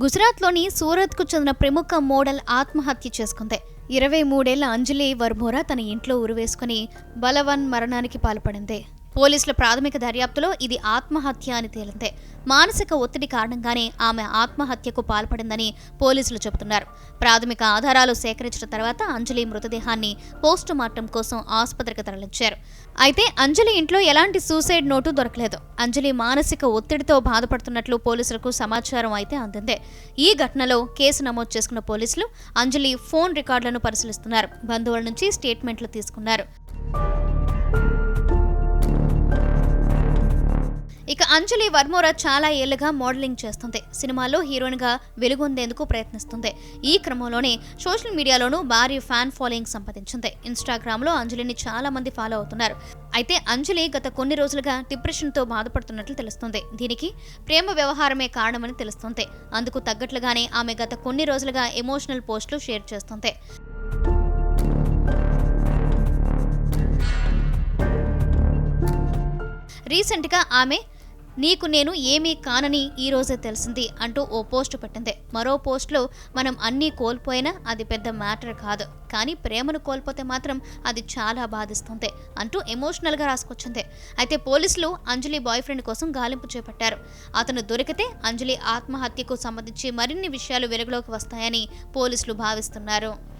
గుజరాత్లోని సూరత్కు చెందిన ప్రముఖ మోడల్ ఆత్మహత్య చేసుకుంది. ఇరవై మూడేళ్ళ అంజలి వర్మోరా తన ఇంట్లో ఉరివేసుకుని బలవన్ మరణానికి పాల్పడింది. పోలీసుల ప్రాథమిక దర్యాప్తులో ఇది ఆత్మహత్య అని తేలింది. మానసిక ఒత్తిడి కారణంగానే ఆమె ఆత్మహత్యకు పాల్పడిందని పోలీసులు చెబుతున్నారు. ప్రాథమిక ఆధారాలు సేకరించిన తర్వాత అంజలి మృతదేహాన్ని పోస్టుమార్టం కోసం ఆసుపత్రికి తరలించారు. అయితే అంజలి ఇంట్లో ఎలాంటి సూసైడ్ నోటు దొరకలేదు. అంజలి మానసిక ఒత్తిడితో బాధపడుతున్నట్లు పోలీసులకు సమాచారం అయితే అందింది. ఈ ఘటనలో కేసు నమోదు చేసుకున్న పోలీసులు అంజలి ఫోన్ రికార్డులను పరిశీలిస్తున్నారు. బంధువుల నుంచి స్టేట్మెంట్లు తీసుకున్నారు. అంజలి వర్మోరా చాలా ఏళ్ళుగా మోడలింగ్ చేస్తుంది. సినిమాల్లో హీరోయిన్గా వెలుగొందేందుకు ప్రయత్నిస్తుంది. ఈ క్రమంలోనే సోషల్ మీడియాలోనూ భారీ ఫ్యాన్ ఫాలోయింగ్ సంపాదించింది. ఇన్స్టాగ్రామ్లో అంజలిని చాలా మంది ఫాలో అవుతున్నారు. అయితే అంజలి గత కొన్ని రోజులుగా డిప్రెషన్తో బాధపడుతున్నట్లు తెలుస్తుంది. దీనికి ప్రేమ వ్యవహారమే కారణమని తెలుస్తుంది. అందుకు తగ్గట్లుగానే ఆమె గత కొన్ని రోజులుగా ఎమోషనల్ పోస్టులు షేర్ చేస్తుంది. రీసెంట్గా ఆమె నీకు నేను ఏమీ కానని ఈ రోజే తెలిసింది అంటూ ఓ పోస్ట్ పెట్టింది. మరో పోస్ట్లో మనం అన్నీ కోల్పోయినా అది పెద్ద మ్యాటర్ కాదు. కానీ ప్రేమను కోల్పోతే మాత్రం అది చాలా బాధిస్తుంది అంటూ ఎమోషనల్గా రాసుకొచ్చింది. అయితే పోలీసులు అంజలి బాయ్ ఫ్రెండ్ కోసం గాలింపు చేపట్టారు. అతను దొరికితే అంజలి ఆత్మహత్యకు సంబంధించి మరిన్ని విషయాలు వెలుగులోకి వస్తాయని పోలీసులు భావిస్తున్నారు.